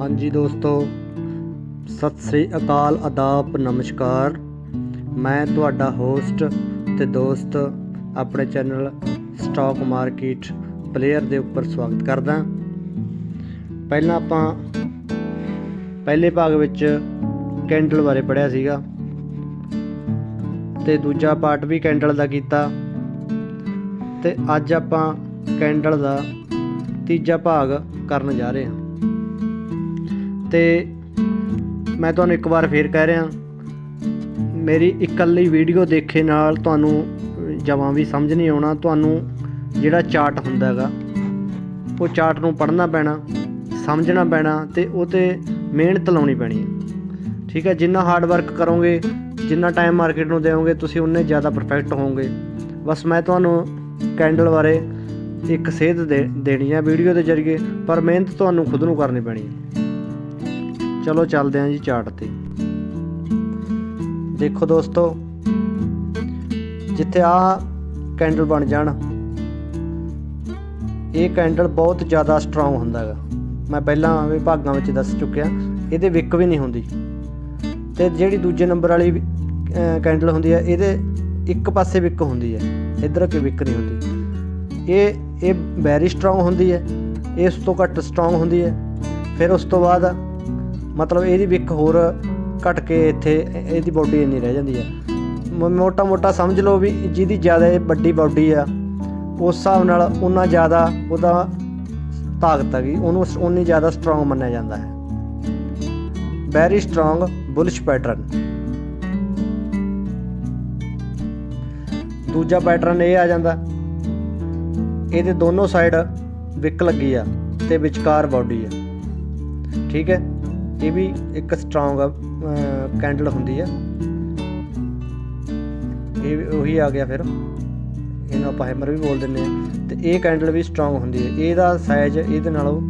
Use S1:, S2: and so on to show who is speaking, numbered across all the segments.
S1: ਹਾਂਜੀ ਦੋਸਤੋ, ਸਤਿ ਸ੍ਰੀ ਅਕਾਲ ਆਦਾਬ ਨਮਸਕਾਰ। ਮੈਂ ਤੁਹਾਡਾ ਹੋਸਟ ਤੇ ਦੋਸਤ ਆਪਣੇ ਚੈਨਲ ਸਟਾਕ ਮਾਰਕੀਟ ਪਲੇਅਰ ਦੇ ਉੱਪਰ ਸਵਾਗਤ ਕਰਦਾ। ਪਹਿਲਾਂ ਆਪਾਂ ਪਹਿਲੇ ਭਾਗ ਵਿੱਚ ਕੈਂਡਲ ਬਾਰੇ ਪੜਿਆ ਸੀਗਾ। ਤੇ ਦੂਜਾ ਪਾਰਟ ਵੀ ਕੈਂਡਲ ਦਾ ਕੀਤਾ। ਤੇ ਅੱਜ ਆਪਾਂ ਕੈਂਡਲ ਦਾ ਤੀਜਾ ਭਾਗ ਕਰਨ ਜਾ ਰਹੇ ਹਾਂ। ਤੇ ਮੈਂ ਤੁਹਾਨੂੰ ਇੱਕ ਵਾਰ ਫੇਰ ਕਹਿ ਰਿਹਾ, ਮੇਰੀ ਇਕੱਲੀ ਵੀਡੀਓ ਦੇਖੇ ਨਾਲ ਤੁਹਾਨੂੰ ਜਮਾਂ ਵੀ ਸਮਝ ਨਹੀਂ ਆਉਣਾ, ਤੁਹਾਨੂੰ ਜਿਹੜਾ ਚਾਰਟ ਹੁੰਦਾ ਹੈਗਾ, ਉਹ ਚਾਰਟ ਨੂੰ ਪੜ੍ਹਨਾ ਪੈਣਾ, ਸਮਝਣਾ ਪੈਣਾ ਤੇ ਉਹ ਤੇ ਮਿਹਨਤ ਲਾਉਣੀ ਪੈਣੀ ਹੈ। ਠੀਕ ਹੈ, ਜਿੰਨਾ ਹਾਰਡ ਵਰਕ ਕਰੋਗੇ, ਜਿੰਨਾ ਟਾਈਮ ਮਾਰਕੀਟ ਨੂੰ ਦਿਓਗੇ, ਤੁਸੀਂ ਉਨੇ ਜ਼ਿਆਦਾ ਪਰਫੈਕਟ ਹੋਵੋਗੇ। ਬਸ ਮੈਂ ਤੁਹਾਨੂੰ ਕੈਂਡਲ ਬਾਰੇ ਇੱਕ ਸੇਧ ਦੇ, ਦੇਣੀ ਹੈ ਵੀਡੀਓ ਦੇ ਜ਼ਰੀਏ, ਪਰ ਮਿਹਨਤ ਤੁਹਾਨੂੰ ਖੁਦ ਨੂੰ ਕਰਨੀ ਪੈਣੀ ਹੈ। ਚਲੋ ਚੱਲਦੇ ਹਾਂ ਜੀ ਚਾਰਟ ਤੇ। ਦੇਖੋ ਦੋਸਤੋ, ਜਿੱਥੇ ਆ ਕੈਂਡਲ ਬਣ ਜਾਣ, ਇਹ ਕੈਂਡਲ ਬਹੁਤ ਜ਼ਿਆਦਾ ਸਟਰੋਂਗ ਹੁੰਦਾ ਹੈਗਾ ਮੈਂ ਪਹਿਲਾਂ ਵਿਭਾਗਾਂ ਵਿੱਚ ਦੱਸ ਚੁੱਕਿਆ, ਇਹਦੇ ਵਿਕ ਵੀ ਨਹੀਂ ਹੁੰਦੀ। ਤੇ ਜਿਹੜੀ ਦੂਜੇ ਨੰਬਰ ਵਾਲੀ ਕੈਂਡਲ ਹੁੰਦੀ ਹੈ ਇਹਦੇ ਇੱਕ ਪਾਸੇ ਵਿਕ ਹੁੰਦੀ ਹੈ ਇਧਰ ਕਿ ਵਿਕ ਨਹੀਂ ਹੁੰਦੀ। ਇਹ ਇਹ ਵੈਰੀ ਸਟਰੋਂਗ ਹੁੰਦੀ ਹੈ ਇਸ ਤੋਂ ਘੱਟ ਸਟਰੋਂਗ ਹੁੰਦੀ ਹੈ ਫਿਰ ਉਸ ਤੋਂ ਬਾਅਦ ਮਤਲਬ ਇਹਦੀ ਵਿੱਕ ਹੋਰ ਘਟ ਕੇ ਇੱਥੇ ਇਹਦੀ ਬਾਡੀ ਇੰਨੀ ਰਹਿ ਜਾਂਦੀ ਹੈ ਮੋਟਾ ਮੋਟਾ ਸਮਝ ਲਓ ਵੀ ਜਿਹਦੀ ਜ਼ਿਆਦਾ ਵੱਡੀ ਬਾਡੀ ਆ, ਉਸ ਹਿਸਾਬ ਨਾਲ ਉਨਾ ਜ਼ਿਆਦਾ ਉਹਦਾ ਤਾਕਤ ਹੈਗੀ ਉਹਨੂੰ ਉਨੀ ਜ਼ਿਆਦਾ ਸਟਰੋਂਗ ਮੰਨਿਆ ਜਾਂਦਾ ਹੈ। ਵੈਰੀ ਸਟਰੋਂਗ ਬੁਲਿਸ਼ ਪੈਟਰਨ ਦੂਜਾ ਪੈਟਰਨ ਇਹ ਆ ਜਾਂਦਾ, ਇਹਦੇ ਦੋਨੋਂ ਸਾਈਡ ਵਿਕ ਲੱਗੀ ਆ ਤੇ ਵਿਚਕਾਰ ਬਾਡੀ ਆ। ਠੀਕ ਹੈ? ਇਹ ਵੀ ਇੱਕ ਸਟਰੋਂਗ ਕੈਂਡਲ ਹੁੰਦੀ ਆ। ਇਹ ਵੀ ਉਹੀ ਆ ਗਿਆ ਫਿਰ। ਇਹਨੂੰ ਆਪਾਂ ਹੈਮਰ ਵੀ ਬੋਲ ਦਿੰਦੇ ਆ। ਤੇ ਇਹ ਕੈਂਡਲ ਵੀ ਸਟਰੋਂਗ ਹੁੰਦੀ ਹੈ ਇਹਦਾ ਸਾਈਜ਼ ਇਹਦੇ ਨਾਲੋਂ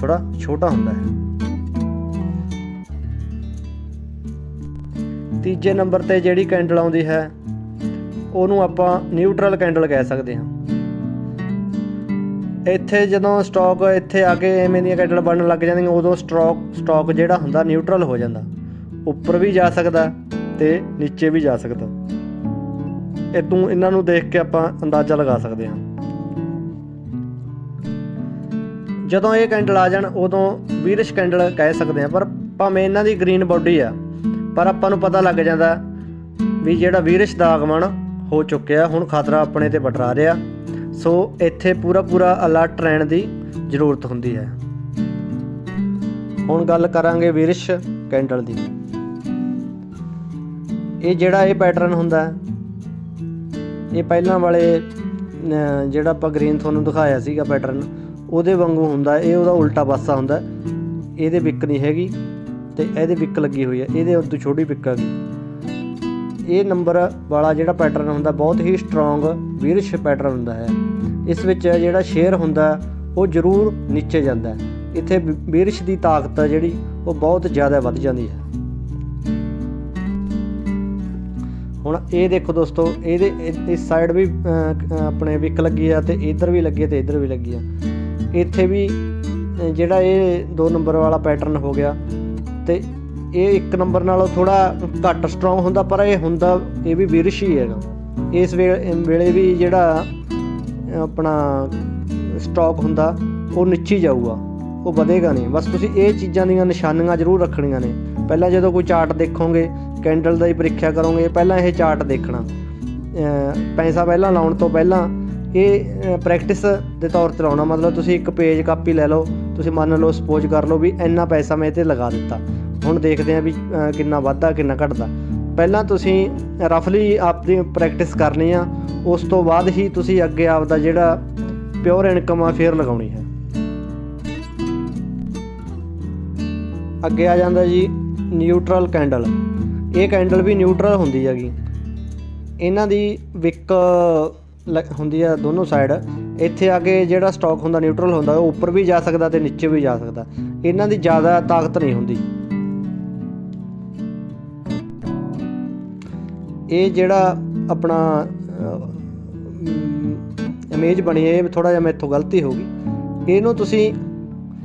S1: ਥੋੜਾ ਛੋਟਾ ਹੁੰਦਾ ਹੈ। ਤੀਜੇ ਨੰਬਰ ਤੇ ਜਿਹੜੀ ਕੈਂਡਲ ਆਉਂਦੀ ਹੈ, ਉਹਨੂੰ ਆਪਾਂ ਨਿਊਟਰਲ ਕੈਂਡਲ ਕਹਿ ਸਕਦੇ ਹਾਂ। ਇੱਥੇ ਜਦੋਂ ਸਟਾਕ ਇੱਥੇ ਆ ਕੇ ਐਵੇਂ ਦੀਆਂ ਕੈਂਡਲ ਬਣਨ ਲੱਗ ਜਾਂਦੀਆਂ, ਉਦੋਂ ਸਟਾਕ ਸਟਾਕ ਜਿਹੜਾ ਹੁੰਦਾ ਨਿਊਟਰਲ ਹੋ ਜਾਂਦਾ। ਉੱਪਰ ਵੀ ਜਾ ਸਕਦਾ ਤੇ ਨੀਚੇ ਵੀ ਜਾ ਸਕਦਾ। ਇਹ ਤੂੰ ਇਹਨਾਂ ਨੂੰ ਦੇਖ ਕੇ ਆਪਾਂ ਅੰਦਾਜ਼ਾ ਲਗਾ ਸਕਦੇ ਹਾਂ। ਜਦੋਂ ਇਹ ਕੈਂਡਲ ਆ ਜਾਣ, ਉਦੋਂ ਵੀਰਿਸ਼ ਕੈਂਡਲ ਕਹਿ ਸਕਦੇ ਹਾਂ, ਪਰ ਭਾਵੇਂ ਇਹਨਾਂ ਦੀ ਗ੍ਰੀਨ ਬਾਡੀ ਆ, ਪਰ ਆਪਾਂ ਨੂੰ ਪਤਾ ਲੱਗ ਜਾਂਦਾ ਵੀ ਜਿਹੜਾ ਵੀਰਿਸ਼ ਦਾ ਆਗਮਨ ਹੋ ਚੁੱਕਿਆ, ਹੁਣ ਖਤਰਾ ਆਪਣੇ ਤੇ ਬਟਰਾ ਰਿਹਾ। ਸੋ ਇੱਥੇ ਪੂਰਾ ਪੂਰਾ ਅਲਰਟ ਰਹਿਣ ਦੀ ਜ਼ਰੂਰਤ ਹੁੰਦੀ ਹੈ। ਹੁਣ ਗੱਲ ਕਰਾਂਗੇ ਵੀਰਿਸ਼ ਕੈਂਡਲ ਦੀ। ਇਹ ਜਿਹੜਾ ਇਹ ਪੈਟਰਨ ਹੁੰਦਾ ਹੈ, ਇਹ ਪਹਿਲਾਂ ਵਾਲੇ ਜਿਹੜਾ ਆਪਾਂ ਗ੍ਰੀਨ ਤੁਹਾਨੂੰ ਦਿਖਾਇਆ ਸੀਗਾ ਪੈਟਰਨ ਉਹਦੇ ਵਾਂਗੂ ਹੁੰਦਾ ਇਹ ਉਹਦਾ ਉਲਟਾ ਪਾਸਾ ਹੁੰਦਾ ਇਹਦੇ ਵਿਕ ਨਹੀਂ ਹੈਗੀ ਤੇ ਇਹਦੇ ਵਿਕ ਲੱਗੀ ਹੋਈ ਹੈ। ਇਹਦੇ ਉਦੋਂ ਛੋਟੀ ਵਿਕ ਹੈਗੀ ਇਹ ਨੰਬਰ ਵਾਲਾ ਜਿਹੜਾ ਪੈਟਰਨ ਹੁੰਦਾ, ਬਹੁਤ ਹੀ ਸਟਰੋਂਗ ਵੀਰਿਸ਼ ਪੈਟਰਨ ਹੁੰਦਾ ਹੈ। ਇਸ ਵਿੱਚ ਜਿਹੜਾ ਸ਼ੇਅਰ ਹੁੰਦਾ, ਉਹ ਜ਼ਰੂਰ ਨੀਚੇ ਜਾਂਦਾ ਇੱਥੇ ਵੀ- ਵੀਰਿਸ਼ ਦੀ ਤਾਕਤ ਹੈ ਜਿਹੜੀ, ਉਹ ਬਹੁਤ ਜ਼ਿਆਦਾ ਵੱਧ ਜਾਂਦੀ ਹੈ। ਹੁਣ ਇਹ ਦੇਖੋ ਦੋਸਤੋ, ਇਹਦੇ ਇਸ ਸਾਈਡ ਵੀ ਆਪਣੇ ਵਿਕ ਲੱਗੀ ਆ ਤੇ ਇਧਰ ਵੀ ਲੱਗੀ ਆ ਤੇ ਇਧਰ ਵੀ ਲੱਗੀ ਆ। ਇੱਥੇ ਵੀ ਜਿਹੜਾ ਇਹ ਦੋ ਨੰਬਰ ਵਾਲਾ ਪੈਟਰਨ ਹੋ ਗਿਆ ਤੇ ਇਹ ਇੱਕ ਨੰਬਰ ਨਾਲੋਂ ਥੋੜਾ ਘੱਟ ਸਟਰੋਂਗ ਹੁੰਦਾ, ਪਰ ਇਹ ਹੁੰਦਾ, ਇਹ ਵੀ ਵਿਰਸ਼ ਹੀ ਹੈਗਾ। ਇਸ ਵੇ- ਵੇਲੇ ਵੀ ਜਿਹੜਾ ਆਪਣਾ ਸਟਾਕ ਹੁੰਦਾ, ਉਹ ਨਿੱਚੀ ਜਾਊਗਾ, ਉਹ ਵਧੇਗਾ ਨਹੀਂ। ਬਸ ਤੁਸੀਂ ਇਹ ਚੀਜ਼ਾਂ ਦੀਆਂ ਨਿਸ਼ਾਨੀਆਂ ਜ਼ਰੂਰ ਰੱਖਣੀਆਂ ਨੇ। ਪਹਿਲਾਂ ਜਦੋਂ ਕੋਈ ਚਾਰਟ ਦੇਖੋਗੇ ਕੈਂਡਲ ਦਾ ਹੀ ਪ੍ਰੀਖਿਆ ਕਰੋਗੇ, ਪਹਿਲਾਂ ਇਹ ਚਾਰਟ ਦੇਖਣਾ। ਪੈਸਾ ਪਹਿਲਾਂ ਲਾਉਣ ਤੋਂ ਪਹਿਲਾਂ ਇਹ ਪ੍ਰੈਕਟਿਸ ਦੇ ਤੌਰ ਤੇ ਲਾਉਣਾ। ਮਤਲਬ ਤੁਸੀਂ ਇੱਕ ਪੇਜ ਕਾਪੀ ਲੈ ਲਓ, ਤੁਸੀਂ ਮੰਨ ਲਓ ਸਪੋਜ਼ ਕਰ ਲਓ ਵੀ ਇੰਨਾ ਪੈਸਾ ਮੈਂ ਇਹ ਤੇ ਲਗਾ ਦਿੱਤਾ। ਹੁਣ ਦੇਖਦੇ ਆ ਵੀ ਕਿੰਨਾ ਵੱਧਦਾ, ਕਿੰਨਾ ਘਟਦਾ। ਪਹਿਲਾਂ ਤੁਸੀਂ ਰਫਲੀ ਆਪਦੀ ਪ੍ਰੈਕਟਿਸ ਕਰਨੀ ਆ। ਉਸ ਤੋਂ ਬਾਅਦ ਹੀ ਤੁਸੀਂ ਅੱਗੇ ਆਪਦਾ ਜਿਹੜਾ ਪਿਓਰ ਇਨਕਮ ਆ ਫੇਰ ਲਗਾਉਣੀ ਹੈ। ਅੱਗੇ ਆ ਜਾਂਦਾ ਜੀ ਨਿਊਟਰਲ ਕੈਂਡਲ ਇਹ ਕੈਂਡਲ ਵੀ ਨਿਊਟਰਲ ਹੁੰਦੀ ਹੈਗੀ। ਇਹਨਾਂ ਦੀ ਵਿਕ ਲ- ਹੁੰਦੀ ਆ ਦੋਨੋਂ ਸਾਈਡ ਇੱਥੇ ਆ ਕੇ ਜਿਹੜਾ ਸਟਾਕ ਹੁੰਦਾ ਨਿਊਟਰਲ ਹੁੰਦਾ, ਉਹ ਉੱਪਰ ਵੀ ਜਾ ਸਕਦਾ ਤੇ ਨੀਚੇ ਵੀ ਜਾ ਸਕਦਾ। ਇਹਨਾਂ ਦੀ ਜ਼ਿਆਦਾ ਤਾਕਤ ਨਹੀਂ ਹੁੰਦੀ। ਇਹ ਜਿਹੜਾ ਆਪਣਾ ਇਮੇਜ ਬਣੀ ਹੈ ਇਹ ਥੋੜਾ ਜਿਹਾ ਮੈਥੋਂ ਗਲਤੀ ਹੋ ਗਈ। ਇਹਨੂੰ ਤੁਸੀਂ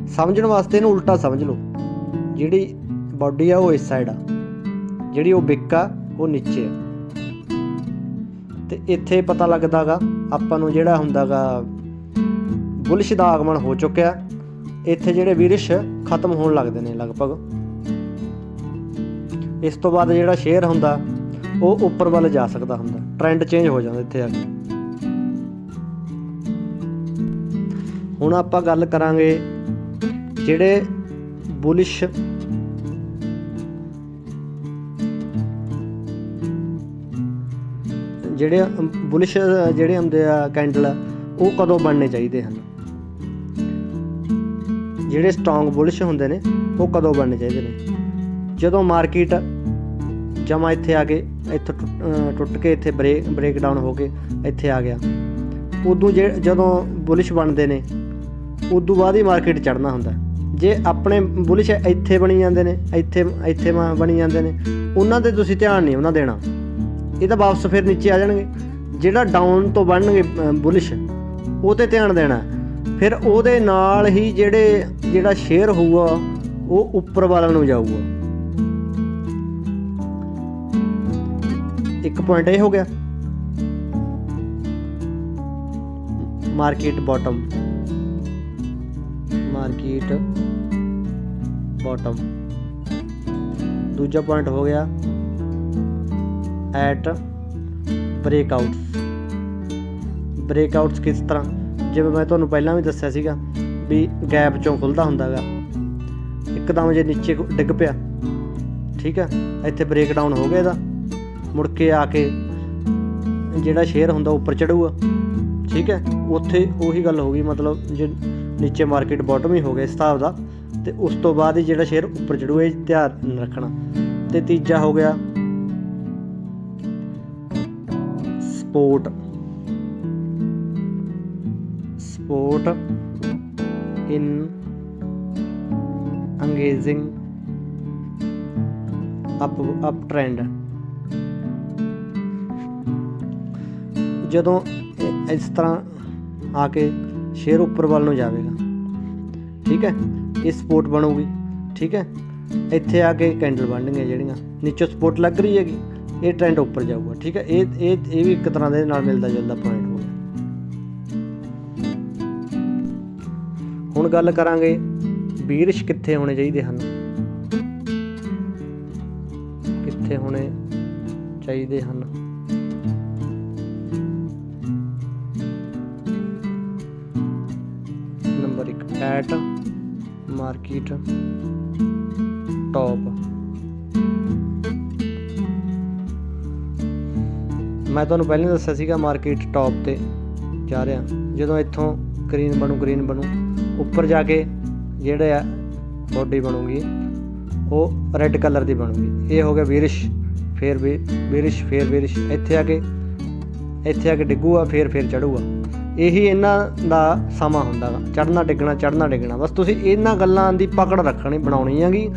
S1: ਸਮਝਣ ਵਾਸਤੇ ਇਹਨੂੰ ਉਲਟਾ ਸਮਝ ਲਓ। ਜਿਹੜੀ ਬਾਡੀ ਆ, ਉਹ ਇਸ ਸਾਈਡ ਆ। ਜਿਹੜੀ ਉਹ ਬਿੱਕ ਆ, ਉਹ ਨੀਚੇ ਆ। ਤੇ ਇੱਥੇ ਪਤਾ ਲੱਗਦਾਗਾ ਆਪਾਂ ਨੂੰ ਜਿਹੜਾ ਹੁੰਦਾਗਾ ਬੁਲਿਸ਼ ਦਾ ਆਗਮਨ ਹੋ ਚੁੱਕਿਆ। ਇੱਥੇ ਜਿਹੜੇ ਵੀਰਿਸ਼ ਖਤਮ ਹੋਣ ਲੱਗਦੇ ਨੇ ਲਗਭਗ। ਇਸ ਤੋਂ ਬਾਅਦ ਜਿਹੜਾ ਸ਼ੇਅਰ ਹੁੰਦਾ, ਉਹ ਉੱਪਰ ਵੱਲ ਜਾ ਸਕਦਾ ਹੁੰਦਾ। ਟ੍ਰੈਂਡ ਚੇਂਜ ਹੋ ਜਾਂਦਾ ਇੱਥੇ ਆ ਕੇ। ਹੁਣ ਆਪਾਂ ਗੱਲ ਕਰਾਂਗੇ ਜਿਹੜੇ ਬੁਲਿਸ਼ ਜਿਹੜੇ ਬੁਲਿਸ਼ ਜਿਹੜੇ ਹੁੰਦੇ ਆ ਕੈਂਡਲ, ਉਹ ਕਦੋਂ ਬਣਨੇ ਚਾਹੀਦੇ ਹਨ? ਜਿਹੜੇ ਸਟਰੋਂਗ ਬੁਲਿਸ਼ ਹੁੰਦੇ ਨੇ, ਉਹ ਕਦੋਂ ਬਣਨੇ ਚਾਹੀਦੇ ਨੇ? ਜਦੋਂ ਮਾਰਕੀਟ ਜਮਾ ਇੱਥੇ ਆ ਕੇ, ਇੱਥੋਂ ਟੁੱਟ- ਟੁੱਟ ਕੇ ਇੱਥੇ ਬ੍ਰੇਕ ਬ੍ਰੇਕ ਡਾਊਨ ਹੋ ਕੇ ਇੱਥੇ ਆ ਗਿਆ, ਉਦੋਂ ਜਦੋਂ ਬੁਲਿਸ਼ ਬਣਦੇ ਨੇ ਉਦੋਂ ਬਾਅਦ ਹੀ ਮਾਰਕੀਟ ਚੜਨਾ ਹੁੰਦਾ। ਜੇ ਆਪਣੇ ਬੁਲਿਸ਼ ਇੱਥੇ ਬਣੀ ਜਾਂਦੇ ਨੇ, ਇੱਥੇ ਇੱਥੇ ਬਣੀ ਜਾਂਦੇ ਨੇ, ਉਹਨਾਂ ਤੇ ਤੁਸੀਂ ਧਿਆਨ ਨਹੀਂ ਉਹਨਾਂ ਦੇਣਾ। ਇਹ ਤਾਂ ਵਾਪਸ ਫਿਰ ਨੀਚੇ ਆ ਜਾਣਗੇ। ਜਿਹੜਾ ਡਾਊਨ ਤੋਂ ਬਣਨਗੇ ਬੁਲਿਸ਼, ਉਹ ਤੇ ਧਿਆਨ ਦੇਣਾ। ਫਿਰ ਉਹਦੇ ਨਾਲ ਹੀ ਜਿਹੜੇ, ਜਿਹੜਾ ਸ਼ੇਅਰ ਹੋਊਗਾ, ਉਹ ਉੱਪਰ ਵੱਲ ਨੂੰ ਜਾਊਗਾ। ਇੱਕ ਪੁਆਇੰਟ ਇਹ ਹੋ ਗਿਆ। ਮਾਰਕੀਟ ਬਾਟਮ ਮਾਰਕੀਟ ਬਾਟਮ ਦੂਜਾ ਪੁਆਇੰਟ ਹੋ ਗਿਆ ਐਟ ਬ੍ਰੇਕਆਊਟਸ ਬ੍ਰੇਕਆਊਟਸ ਕਿਸ ਤਰ੍ਹਾਂ? ਜਿਵੇਂ ਮੈਂ ਤੁਹਾਨੂੰ ਪਹਿਲਾਂ ਵੀ ਦੱਸਿਆ ਸੀਗਾ ਵੀ ਗੈਪ ਚੋਂ ਖੁੱਲਦਾ ਹੁੰਦਾਗਾ ਇੱਕਦਮ ਜੇ ਨੀਚੇ ਡਿੱਗ ਪਿਆ, ਠੀਕ ਹੈ ਇੱਥੇ ਬ੍ਰੇਕਡਾਊਨ ਹੋ ਗਿਆ ਇਹਦਾ। ਮੁੜ ਕੇ ਆ ਕੇ ਜਿਹੜਾ ਸ਼ੇਅਰ ਹੁੰਦਾ ਉੱਪਰ ਚੜੂਗਾ। ਠੀਕ ਹੈ? ਉੱਥੇ ਉਹੀ ਗੱਲ ਹੋ ਗਈ, ਮਤਲਬ ਜੇ ਨੀਚੇ ਮਾਰਕੀਟ ਬਾਟਮ ਹੀ ਹੋ ਗਿਆ ਇਸ ਹਿਸਾਬ ਦਾ, ਤੇ ਉਸ ਤੋਂ ਬਾਅਦ ਹੀ ਜਿਹੜਾ ਸ਼ੇਅਰ ਉੱਪਰ ਚੜੂਗਾ ਇਹ ਧਿਆਨ ਰੱਖਣਾ। ਤੇ ਤੀਜਾ ਹੋ ਗਿਆ support support in ongoing up uptrend ਜਦੋਂ ਇਸ ਤਰ੍ਹਾਂ ਆ ਕੇ ਸ਼ੇਅਰ ਉੱਪਰ ਵੱਲ ਨੂੰ ਜਾਵੇਗਾ। ਠੀਕ ਹੈ? ਇਹ ਸਪੋਰਟ ਬਣੂਗੀ। ਠੀਕ ਹੈ? ਇੱਥੇ ਆ ਕੇ ਕੈਂਡਲ ਬਣਨਗੀਆਂ ਜਿਹੜੀਆਂ। ਨੀਚੇ ਸਪੋਰਟ ਲੱਗ ਰਹੀ ਹੈਗੀ। ਇਹ ਟ੍ਰੈਂਡ ਉੱਪਰ ਜਾਊਗਾ। ਠੀਕ ਹੈ? ਇਹ ਇਹ ਇਹ ਵੀ ਇੱਕ ਤਰ੍ਹਾਂ ਦੇ ਨਾਲ ਮਿਲਦਾ ਜੁਲਦਾ ਪੁਆਇੰਟ ਹੋ ਗਿਆ। ਹੁਣ ਗੱਲ ਕਰਾਂਗੇ ਬੀਰਿਸ਼ ਕਿੱਥੇ ਹੋਣੇ ਚਾਹੀਦੇ ਹਨ? ਕਿੱਥੇ ਹੋਣੇ ਚਾਹੀਦੇ ਹਨ? ਐਟ ਮਾਰਕੀਟ ਟੌਪ ਮੈਂ ਤੁਹਾਨੂੰ ਪਹਿਲਾਂ ਦੱਸਿਆ ਸੀਗਾ ਮਾਰਕੀਟ ਟੌਪ ਤੇ ਜਾ ਰਿਹਾ। ਜਦੋਂ ਇੱਥੋਂ ਗ੍ਰੀਨ ਬਣੂ ਗ੍ਰੀਨ ਬਣੂ, ਉੱਪਰ ਜਾ ਕੇ ਜਿਹੜੇ ਆ ਬੋਡੀ ਬਣੂਗੀ, ਉਹ ਰੈੱਡ ਕਲਰ ਦੀ ਬਣੂਗੀ। ਇਹ ਹੋ ਗਿਆ ਵੀਰਿਸ਼ ਫੇਰ ਵੀ ਵੀਰਿਸ਼ ਫੇਰ ਵੀਰਿਸ਼ ਇੱਥੇ ਆ ਕੇ, ਇੱਥੇ ਆ ਕੇ ਡਿੱਗੂਗਾ, ਫੇਰ ਫੇਰ ਚੜੂਗਾ ਇਹੀ ਇਹਨਾਂ ਦਾ ਸਮਾਂ ਹੁੰਦਾ ਗਾ ਚੜਨਾ ਡਿੱਗਣਾ ਚੜਨਾ ਡਿੱਗਣਾ। ਬਸ ਤੁਸੀਂ ਇਹਨਾਂ ਗੱਲਾਂ ਦੀ ਪਕੜ ਰੱਖਣੀ, ਬਣਾਉਣੀ ਹੈਗੀ।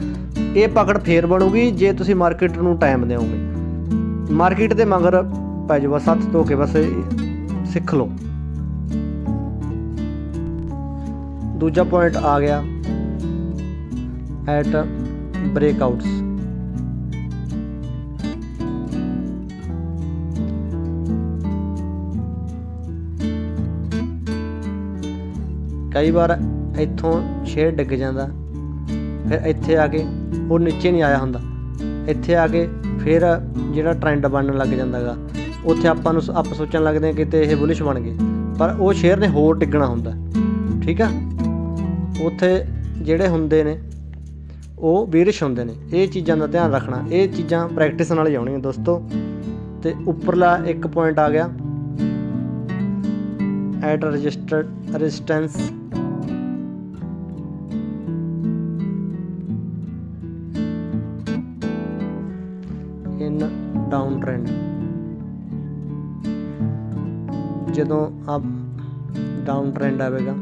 S1: ਇਹ ਪਕੜ ਫੇਰ ਬਣੂਗੀ ਜੇ ਤੁਸੀਂ ਮਾਰਕੀਟ ਨੂੰ ਟਾਈਮ ਦਿਓਗੇ। ਮਾਰਕੀਟ ਦੇ ਮਗਰ ਪੈ ਜਾਓ, ਬਸ ਹੱਥ ਧੋ ਕੇ ਬਸ ਸਿੱਖ ਲਓ। ਦੂਜਾ ਪੁਆਇੰਟ ਆ ਗਿਆ। ਐਟ ਬ੍ਰੇਕਆਊਟਸ ਕਈ ਵਾਰ ਇੱਥੋਂ ਸ਼ੇਰ ਡਿੱਗ ਜਾਂਦਾ, ਫਿਰ ਇੱਥੇ ਆ ਕੇ ਉਹ ਨੀਚੇ ਨਹੀਂ ਆਇਆ ਹੁੰਦਾ। ਇੱਥੇ ਆ ਕੇ ਫਿਰ ਜਿਹੜਾ ਟ੍ਰੈਂਡ ਬਣਨ ਲੱਗ ਜਾਂਦਾਗਾ ਉੱਥੇ ਆਪਾਂ ਨੂੰ ਆਪ ਸੋਚਣ ਲੱਗਦੇ ਆ ਕਿਤੇ ਇਹ ਬੁਲਿਸ਼ ਬਣ ਗਏ, ਪਰ ਉਹ ਸ਼ੇਅਰ ਨੇ ਹੋਰ ਡਿੱਗਣਾ ਹੁੰਦਾ। ਠੀਕ ਆ? ਉੱਥੇ ਜਿਹੜੇ ਹੁੰਦੇ ਨੇ, ਉਹ ਵੀਰਿਸ਼ ਹੁੰਦੇ ਨੇ। ਇਹ ਚੀਜ਼ਾਂ ਦਾ ਧਿਆਨ ਰੱਖਣਾ, ਇਹ ਚੀਜ਼ਾਂ ਪ੍ਰੈਕਟਿਸ ਨਾਲ ਹੀ ਆਉਣੀਆਂ ਦੋਸਤੋ। ਤੇ ਉੱਪਰਲਾ ਇੱਕ ਪੁਆਇੰਟ ਆ ਗਿਆ। At registered resistance down trend ਜਦੋਂ ਆਪ ਡਾਊਨ ਟ੍ਰੈਂਡ ਆਵੇਗਾ,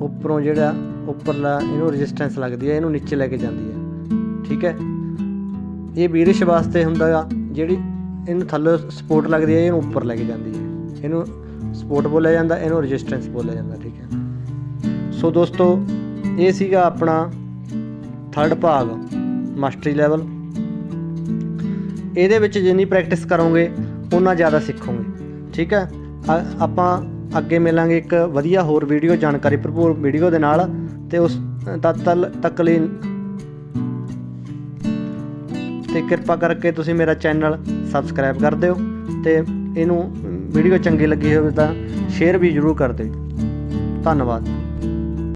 S1: ਉੱਪਰੋਂ ਜਿਹੜਾ ਉੱਪਰਲਾ ਇਹਨੂੰ ਰੈਜ਼ਿਸਟੈਂਸ ਲੱਗਦੀ ਹੈ, ਇਹਨੂੰ ਨੀਚੇ ਲੈ ਕੇ ਜਾਂਦੀ ਹੈ। ਠੀਕ ਹੈ? ਇਹ ਵੀਰਿਸ਼ ਵਾਸਤੇ ਹੁੰਦਾ ਆ ਜਿਹੜੀ ਇਹਨੂੰ ਥੱਲੇ ਸਪੋਰਟ ਲੱਗਦੀ ਹੈ, ਇਹਨੂੰ ਉੱਪਰ ਲੈ ਕੇ ਜਾਂਦੀ ਹੈ। ਇਹਨੂੰ ਸਪੋਰਟ ਬੋਲਿਆ ਜਾਂਦਾ, ਇਹਨੂੰ ਰੈਜ਼ਿਸਟੈਂਸ ਬੋਲਿਆ ਜਾਂਦਾ, ਠੀਕ ਹੈ? ਸੋ ਦੋਸਤੋ, ਇਹ ਸੀਗਾ ਆਪਣਾ ਥਰਡ ਭਾਗ ਮਾਸਟਰੀ ਲੈਵਲ ਇਹਦੇ ਵਿੱਚ ਜਿੰਨੀ ਪ੍ਰੈਕਟਿਸ ਕਰੋਗੇ ਉਨਾ ਜ਼ਿਆਦਾ ਸਿੱਖੋਗੇ। ਠੀਕ ਹੈ? ਆਪਾਂ ਅੱਗੇ ਮਿਲਾਂਗੇ ਇੱਕ ਵਧੀਆ ਹੋਰ ਵੀਡੀਓ ਜਾਣਕਾਰੀ ਭਰਪੂਰ ਵੀਡੀਓ ਦੇ ਨਾਲ ਤੇ ਉਸ ਤਦ ਤਲ ਤੱਕ ਲਈ ਤੇ ਕਿਰਪਾ ਕਰਕੇ ਤੁਸੀਂ ਮੇਰਾ ਚੈਨਲ ਸਬਸਕ੍ਰਾਈਬ ਕਰ ਦਿਓ ਤੇ ਇਹਨੂੰ ਵੀਡੀਓ ਚੰਗੀ ਲੱਗੀ ਹੋਵੇ ਤਾਂ ਸ਼ੇਅਰ ਵੀ ਜ਼ਰੂਰ ਕਰ ਦਿਓ। ਧੰਨਵਾਦ।